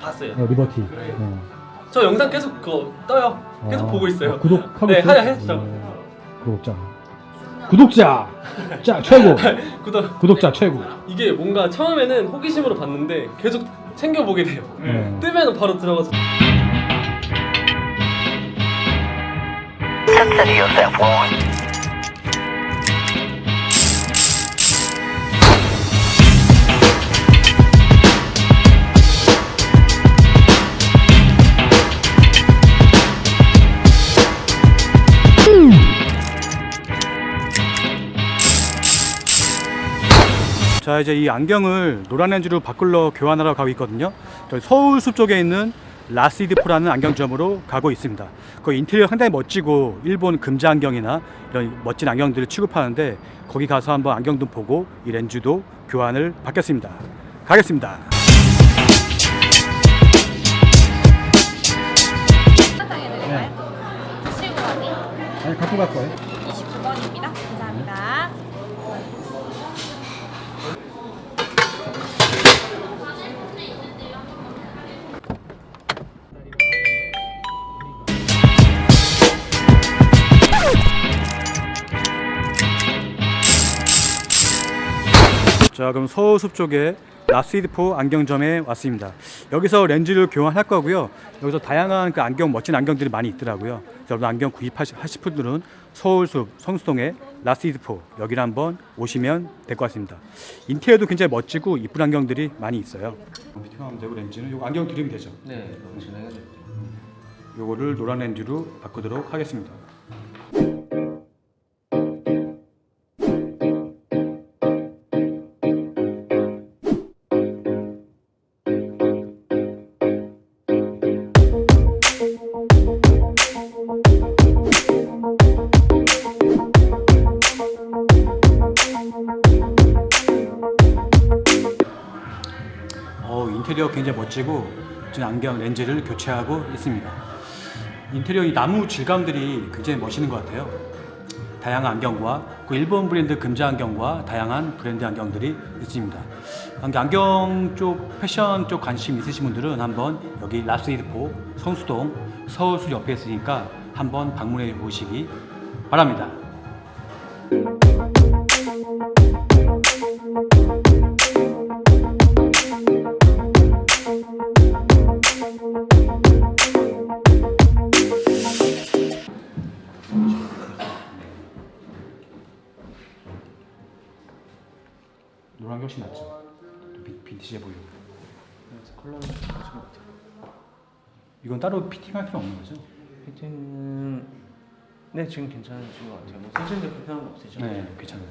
봤어요. 어, 리버티. 네. 어. 저 영상 계속 그거 떠요. 계속 아, 보고 있어요. 아, 구독하고 네, 있어요? 하야 했죠. 어, 구독자. 구독자. 자 최고. 구독. 구독자 최고. 이게 뭔가 처음에는 호기심으로 봤는데 계속 챙겨 보게 돼요. 네. 뜨면 바로 들어가서 Consider yourself warned. 자 이제 이 안경을 노란 렌즈로 바꿀러 교환하러 가고 있거든요. 서울숲 쪽에 있는 라시드포라는 안경점으로 가고 있습니다. 그 인테리어 상당히 멋지고 일본 금자 안경이나 이런 멋진 안경들을 취급하는데 거기 가서 한번 안경도 보고 이 렌즈도 교환을 받겠습니다. 가겠습니다. 가기 아니 갖고 갈 거예요. 29번입니다. 감사합니다. 자 그럼 서울숲 쪽에 라시드포 안경점에 왔습니다. 여기서 렌즈를 교환할 거고요. 여기서 다양한 그 안경 멋진 안경들이 많이 있더라고요. 여러분 안경 구입하실 분들은 서울숲 성수동의 라시드포 여기를 한번 오시면 될 것 같습니다. 인테리어도 굉장히 멋지고 이쁜 안경들이 많이 있어요. 피팅하면 되고 렌즈는 요 안경 드리면 되죠. 네 진행해 줄게요. 요거를 노란 렌즈로 바꾸도록 하겠습니다. 인테리어 굉장히 멋지고 지금 안경 렌즈를 교체하고 있습니다. 인테리어 이 나무 질감들이 굉장히 멋있는 것 같아요. 다양한 안경과 그 일본 브랜드 금자 안경과 다양한 브랜드 안경들이 있습니다. 안경- 쪽 패션 쪽 관심 있으신 분들은 한번 여기 랍스이드포 성수동 서울수 옆에 있으니까 한번 방문해 보시기 바랍니다. 이건 따로 피팅할 필요 없는 거죠? 피팅은 네 지금 괜찮으신 것 같아요. 뭐 쓰시는데 불편한 거 없으시죠? 네, 괜찮아요.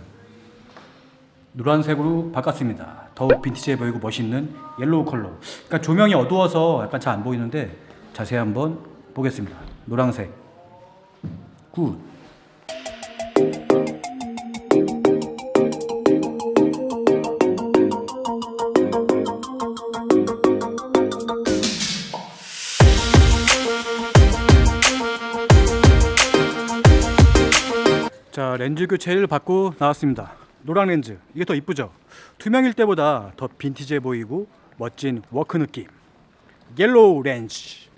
노란색으로 바꿨습니다. 더욱 빈티지해 보이고 멋있는 옐로우 컬러. 그러니까 조명이 어두워서 약간 잘 안 보이는데 자세히 한번 보겠습니다. 노란색. 굿. 자 렌즈 교체를 받고 나왔습니다 노란 렌즈 이게 더 이쁘죠 투명일 때보다 더 빈티지해 보이고 멋진 워크 느낌 옐로우 렌즈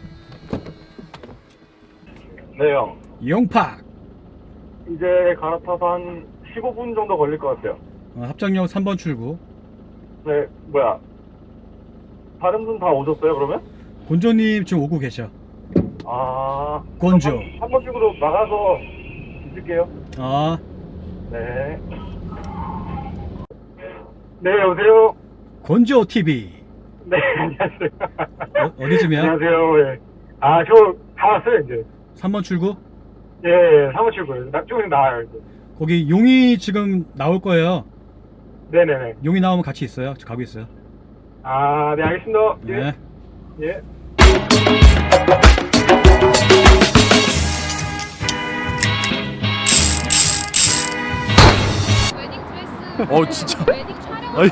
네, 형. 영팍 이제 갈아타서 한 15분 정도 걸릴 것 같아요. 어, 합정역 3번 출구 네, 뭐야. 다른 분 다 오셨어요, 그러면? 곤조님 지금 오고 계셔 아. 곤조 한번 찍으로 나가서 있을게요. 아 네. 네, 여보세요? 곤조 TV 네, 안녕하세요. 어, 어디쯤이야? 안녕하세요, 예. 아, 저 다 왔어요, 이제. 3번 출구 예, 예, 사무실고요 나, 조금 나와요, 이제. 거기 용이 지금 나올 거예요 네네네. 용이 나오면 같이 있어요 저 가고 있어요 아, 네, 알겠습니다. 네. 예. 어, 진짜? 웨딩 촬영. 아니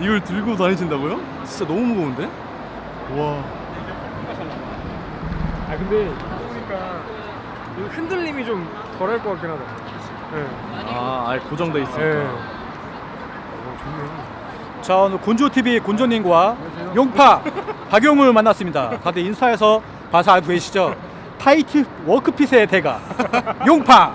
이걸 들고 다니신다고요? 진짜 너무 무거운데? 와 아 근데 보니까 이 흔들림이 좀 덜할 것 같긴 하다. 네. 아, 아예 고정돼 있으니까. 네. 자 오늘 곤조 TV 곤조님과. 용파 박용을 만났습니다. 다들 인스타에서 봐서 알고 계시죠? 타이트 워크핏의 대가 용파.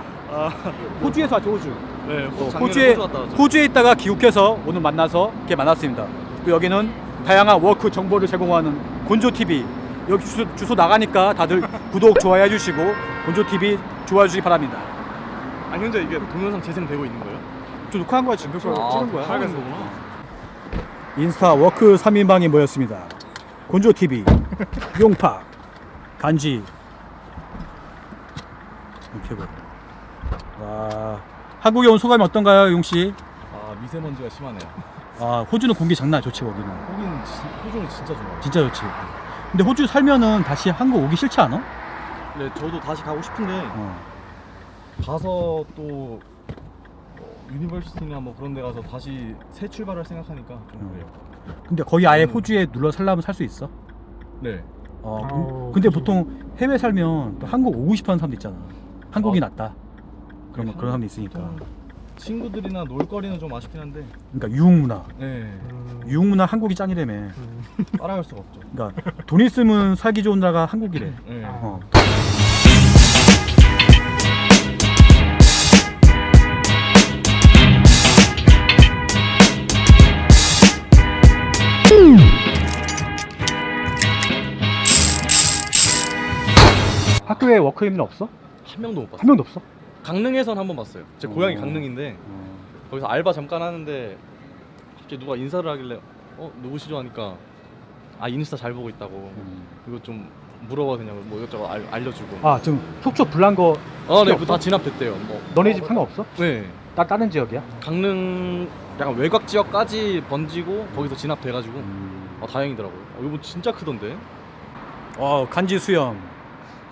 호주에서 왔죠 호주. 네, 또 호주에 호주에 있다가 귀국해서 오늘 만나서 이렇게 만났습니다. 또 여기는 다양한 워크 정보를 제공하는 곤조 TV. 여기 주소, 주소 나가니까 다들 구독 좋아해 주시고 곤조 TV 좋아해 주시기 바랍니다. 아 현재 이게 동영상 재생되고 있는 거예요? 좀 녹화한 거야 지금 아, 찍은 거야. 하는 거구나. 인스타 워크 3인방이 모였습니다. 곤조 TV, 용파, 간지. 이렇게 보. 와, 한국에 온 소감이 어떤가요, 용 씨? 아 미세먼지가 심하네요. 아, 호주는 공기 장난 좋지 거기는. 호기는 지- 호주는 진짜 좋아요. 진짜 좋지. 근데 호주 살면은 다시 한국 오기 싫지 않아? 네, 저도 다시 가고 싶은데 어. 가서 또 어, 유니버시티나 뭐 그런 데 가서 다시 새 출발을 생각하니까 좀 음. 그래요. 근데 거기 아예 음. 호주에 눌러 살려면 살 수 있어? 네. 어. 아우, 근데 그죠. 보통 해외 살면 또 한국 오고 싶어 하는 사람도 있잖아. 한국이 어. 낫다. 그런 거- 그런 사람도 있으니까. 친구들이나 놀거리는 좀 아쉽긴 한데 그러니까 유흥 문화. 네. 음, 유흥 문화 한국이 짱이라며. 따라갈 수가 없죠. 그러니까 돈 있으면 살기 좋은 나라가 한국이래. 네. 아. 어. 학교에 워크인은 없어? 한 명도 못 봤어요. 한 명도 없어? 강릉에선 한 번 봤어요. 제 고향이 어. 강릉인데 거기서 알바 잠깐 하는데 갑자기 누가 인사를 하길래 어 누구시죠? 하니까 아 인스타 잘 보고 있다고. 이거 좀 물어봐도 되냐고 뭐 이것저것 알, 알려주고. 아 지금 속초 불난 거 아네 필요 그거 다? 진압됐대요. 뭐. 너네 집 상관없어? 네. 따, 다른 지역이야? 강릉 약간 외곽 지역까지 번지고 거기서 진압돼가지고. 아 다행이더라고요. 어, 이거 진짜 크던데? 어 간지 수영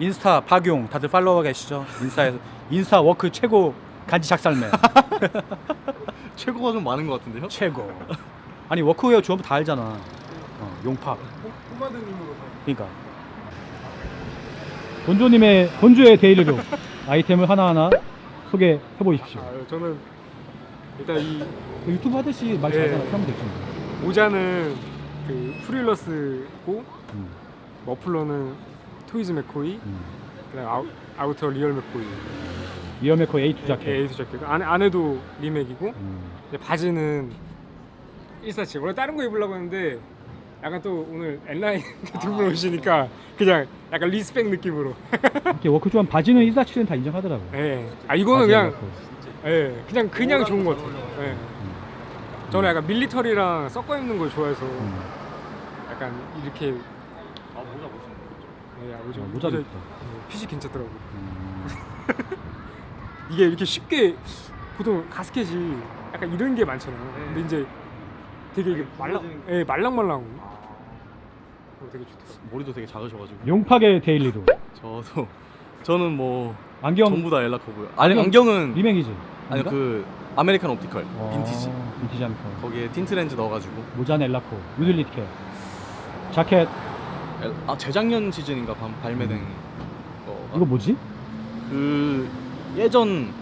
인스타 박용 다들 팔로워 계시죠? 인스타에서. 인스타 워크 최고 간지 작살맨 최고가 좀 많은 것 같은데요? 최고. 아니 워크웨어 주원부 다 알잖아. 어, 용팍 꼬마드님으로 그러니까. 본조님의 본조의 데일리로 아이템을 하나하나 소개해 보십시오. 아, 저는 일단 이 유튜브 하듯이 말 예. 잘하잖아 하면 되지 모자는 그 프릴러스고 음, 머플러는 토이즈 맥코이 음. 그다음 아우, 아우터 리얼 맥코이 이어메코 A2 자켓 에이스 자켓 안에 안에도 리맥이고 음. 근데 바지는 147 원래 다른 거 입으려고 했는데 약간 또 오늘 엔라인 두 분 오시니까 그냥 약간 리스펙 느낌으로 이렇게 워크 좋아하면 바지는 147은 다 인정하더라고 예. 아 이거는 그냥. 예, 그냥 그냥 좋은 것 같아요. 예. 저는 약간 밀리터리랑 섞어 입는 걸 좋아해서 음. 약간 이렇게 아 예, 아버지 어, 모자도 있다 예, 핏이 괜찮더라고. 요 음. 이게 이렇게 쉽게 보통 가스켓이 약간 이런 게 많잖아요. 네. 근데 이제 되게 이게 말랑, 부러지는- 예, 말랑말랑. 그거 되게 좋더라고. 머리도 되게 작으셔가지고. 용팍의 데일리로. 저도 저는 뭐 안경 전부 다 엘라커고요. 아니 안경- 안경은 리맹이지? 아니 그 아메리칸 옵티컬 어, 빈티지. 빈티지 안경 거기에 틴트 렌즈 넣어가지고. 모자는 엘라코 유들리티케 자켓. 엘- 아 재작년 시즌인가 발- 발매된 거가? 이거 뭐지? 그 예전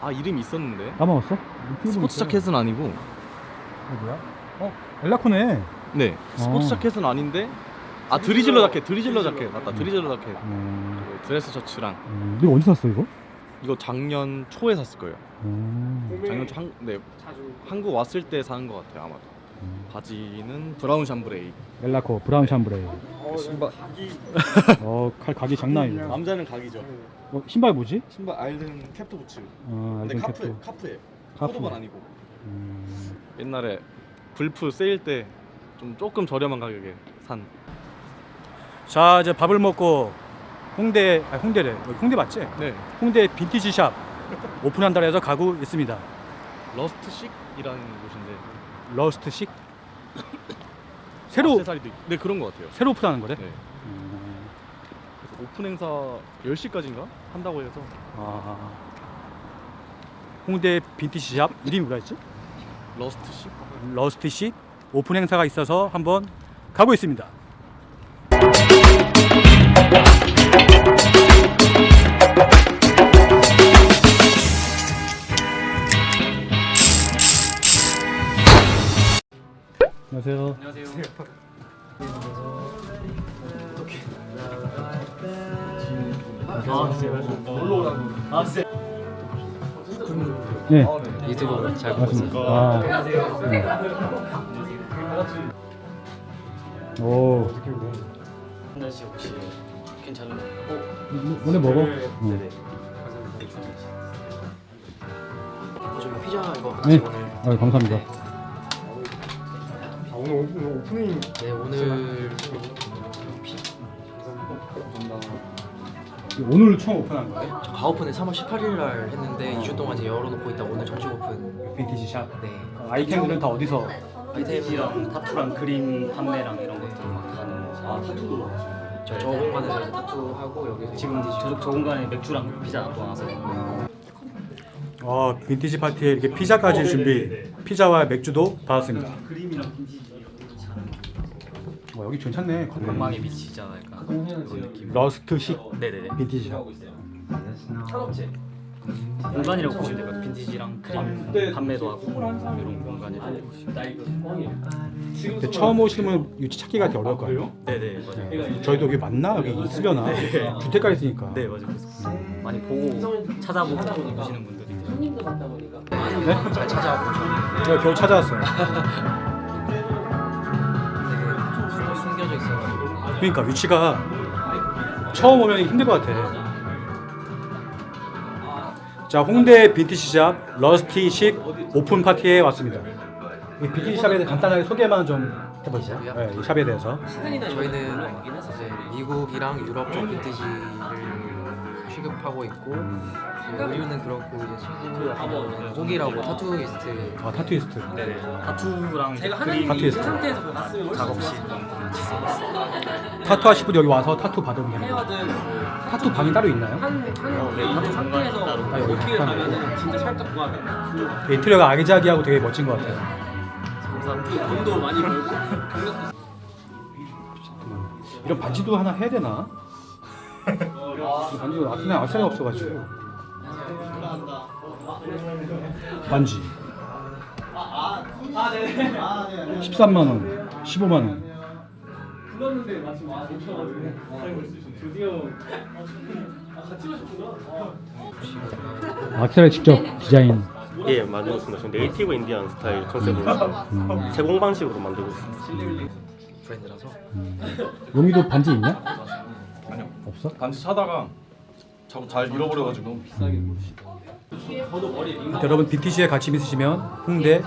아 이름 이 있었는데? 까먹었어? 스포츠 자켓은 아니고. 어, 뭐야? 어 엘라코네. 네 스포츠 어. 자켓은 아닌데? 아 드리즐러 자켓 드리즐러 자켓. 맞다 드리즐러 자켓. 음, 그 드레스 셔츠랑. 음, 너 어디서 샀어 이거? 이거 작년 초에 샀을 거예요. 음, 작년 초 한, 네, 자주. 한국 왔을 때 사는 것 같아요 아마도. 음. 바지는 브라운 샴브레이. 엘라코 브라운 샴브레이. 어, 신발. 어 칼 각이 장난 아니다. 남자는 각이죠. 어, 신발 뭐지? 신발 알든 캡토 부츠 어, 근데 알던 카프 캡도. 카프예요 카프. 코도반 아니고. 음, 옛날에 불프 세일 때 좀 조금 저렴한 가격에 산. 자 이제 밥을 먹고 홍대 아 홍대래. 여기 홍대 맞지? 네. 홍대 빈티지 샵 오픈한다고 해서 가고 있습니다. 러스트식이라는 곳인데 러스트식? 새로 액세서리도 있- 네 그런 것 같아요. 새로 오픈하는 거래? 네. 음, 그래서 오픈 행사 10시까지인가? 한다고 해서. 아, 홍대 빈티지 샵 이름이 뭐라 했지? 러스트식? 러스트식? 오픈 행사가 있어서 한번 가고 있습니다. 안녕하세요. 네. 유튜브 잘 보고. 있어요. 아. 네. 오. 한 달씩 혹시 괜찮은 거? 오늘 먹어? 네네. 좀 피자 이거 같이 네. 오늘. 아, 감사합니다. 아 오늘 오- 오늘 오프닝 네 오늘 오늘 처음 오픈한 거예요? 저 가오픈을 3월 18일 날 했는데 2주 동안 이제 열어놓고 있다 오늘 정식 오픈. 빈티지 샵. 네. 아이템들은 다 어디서? 아이템이랑 타투랑 그림 판매랑 이런 것들 막 하는 아 타투도 저, 저 공간에서 이제 타투하고 여기서 지금 저, 저 공간에 맥주랑 피자 놔둬놔서 어, 빈티지 파티에 이렇게 피자까지 준비. 피자와 맥주도 받았습니다. 그림이랑 빈티지 와, 여기 괜찮네. 건강에 미치지 않을까? 그런 느낌 러스트식 네네네. 빈티지 샵. 공간이라고 보시면 될것 같아요. 빈티지랑 그림 판매도 하고 이런 공간이라고 보시면 근데 처음 오시면 유치 찾기가 되게 어려울 거예요. 네네 맞아요. 저희도 여기 맞나? 여기 있으려나? 주택가 있으니까. 네 맞아요. 그래서 많이 보고 찾아보고 오시는 분들이 네? 잘 찾아보죠. 제가 겨우 찾아왔어요. 그러니까 위치가 처음 오면 힘들 것 같아. 자, 홍대 빈티지샵 러스티식 오픈 파티에 왔습니다. 이 빈티지샵에 대해 간단하게 소개만 좀. 샵이요? 네, 이 샵에 대해서. 저희는 미국이랑 유럽 쪽 빈티지를 취급하고 있고 이제 의류는 그렇고 이제 친구 같은 경우는 호기라고 타투이스트 아, 타투이스트. 네네 타투랑 이제 그림 타투이스트. 작업실 같이 써 있어요 타투 하실 분 여기 와서 타투 받으면 되는 거예요. 타투 방이 따로 있나요? 네 타투 공간이 따로 아, 여기 잠깐. 진짜 찰떡 인테리어가 아기자기하고 되게 멋진 것 같아요. 돈도 많이 벌고 이런 반지도 하나 해야 되나? 반지가 아트네 아트네 없어가지고 반지 13만 원, 15만 원. 아트를 직접 디자인. 예, 만들고 있습니다. 지금 네이티브 인디안 스타일 컨셉으로 세공 방식으로 만들고 있습니다. 브랜드라서 용이도 반지 있냐? 아니요. 없어? 반지 사다가 자꾸 잘 잃어버려가지고 여러분 빈티지에 관심 있으시면 홍대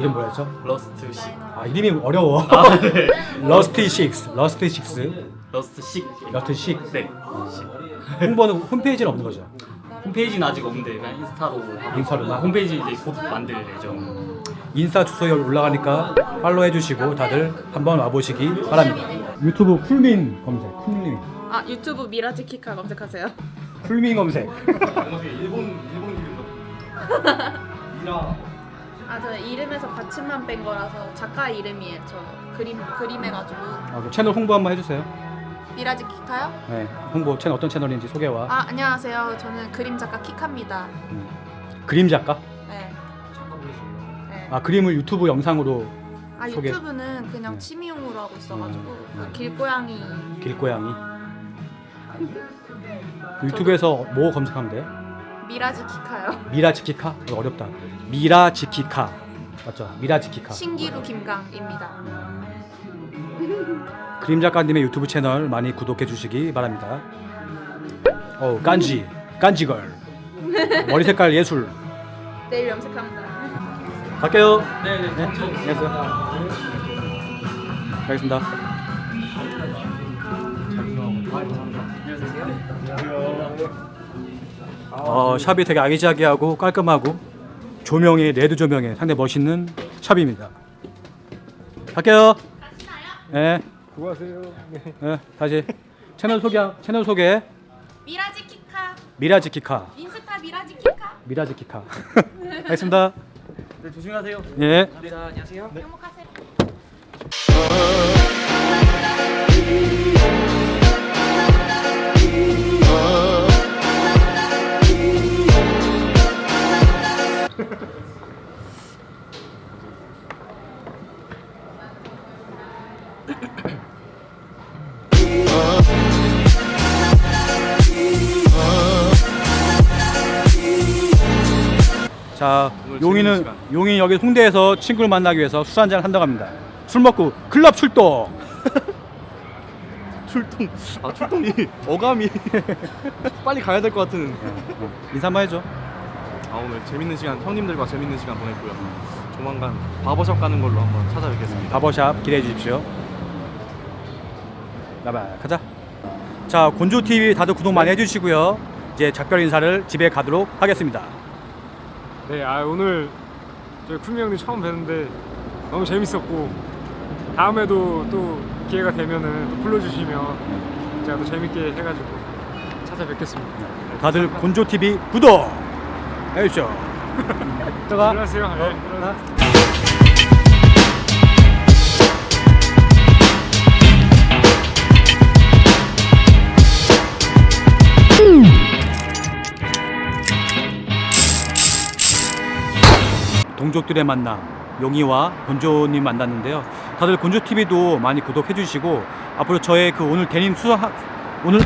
이름 뭐였죠? 러스트 식아 이름이 어려워. 러스티 식스, 러스티 식스, 러스트 식 러스티 식. 네. 홍보는 홈페이지는 없는 거죠. 홈페이지는 아직 없는데 그냥 인스타로 하고 인스타로만? 있고, 홈페이지 이제 곧 만들 예정 인스타 주소 여기 올라가니까 팔로우 해주시고 다들 한번 와보시기 바랍니다. 유튜브 쿨민 검색, 쿨민, 아 유튜브 미라지 키카 검색하세요. 쿨민 검색. 일본 일본 이름 아저 이름에서 받침만 뺀 거라서 작가 이름이에요. 저 그림 그림 해가지고 아, 그 채널 홍보 한번 해주세요. 미라지 키카요? 네, 홍보 채널 어떤 채널인지 소개와 아 안녕하세요. 저는 그림 작가 키카입니다. 음. 그림 작가. 네. 네. 아 그림을 유튜브 영상으로 아 소개. 유튜브는 그냥 네. 취미용으로 하고 있어가지고 음. 그 길고양이 길고양이. 그 유튜브에서 뭐 검색하면 돼요? 미라지 키카요. 미라지키카? 이거 어렵다. 미라지키카. 맞죠? 미라지키카. 신기루 김강입니다. 그림 작가님의 유튜브 채널 많이 구독해 주시기 바랍니다. 어, 깐지, 깐지걸. 머리 색깔 예술. 내일 염색합니다. 갈게요. 네, 네. 안녕하세요. 가겠습니다. 어, 샵이 되게 아기자기하고 깔끔하고 조명이 레드 조명에 상당히 멋있는 샵입니다. 갈게요. 네. 수고하세요. 네. 네, 다시 채널 소개 채널 소개 미라지 키카 미라지 키카 인스타 미라지 키카 미라지 키카 하겠습니다. 네, 조심하세요 예. 감사합니다. 안녕하세요. 행복하세요. 자, 용이는 용이 여기 홍대에서 친구를 만나기 위해서 술 한잔 한다고 합니다. 술 먹고 클럽 출동. 출동 아 출동이 어감이 빨리 가야 될 것 같은 인사 한번 해줘. 아 오늘 재밌는 시간 형님들과 재밌는 시간 보냈고요 조만간 바버샵 가는 걸로 한번 찾아뵙겠습니다 바버샵 기대해 주십시오. 나봐 가자. 자 곤조 TV 다들 구독 많이 해주시고요. 이제 작별 인사를 집에 가도록 하겠습니다. 네, 아 오늘 저희 쿤미 형님 처음 뵀는데 너무 재밌었고 다음에도 또 기회가 되면은 또 불러주시면 제가 또 재밌게 해가지고 찾아뵙겠습니다. 다들 곤조 TV 구독 해주십시오. 들어가. 네, 들어가. 동족들의 만남 용이와 곤조님 만났는데요. 다들 곤조 TV도 많이 구독해 주시고 앞으로 저의 그 오늘 데님 수학 오늘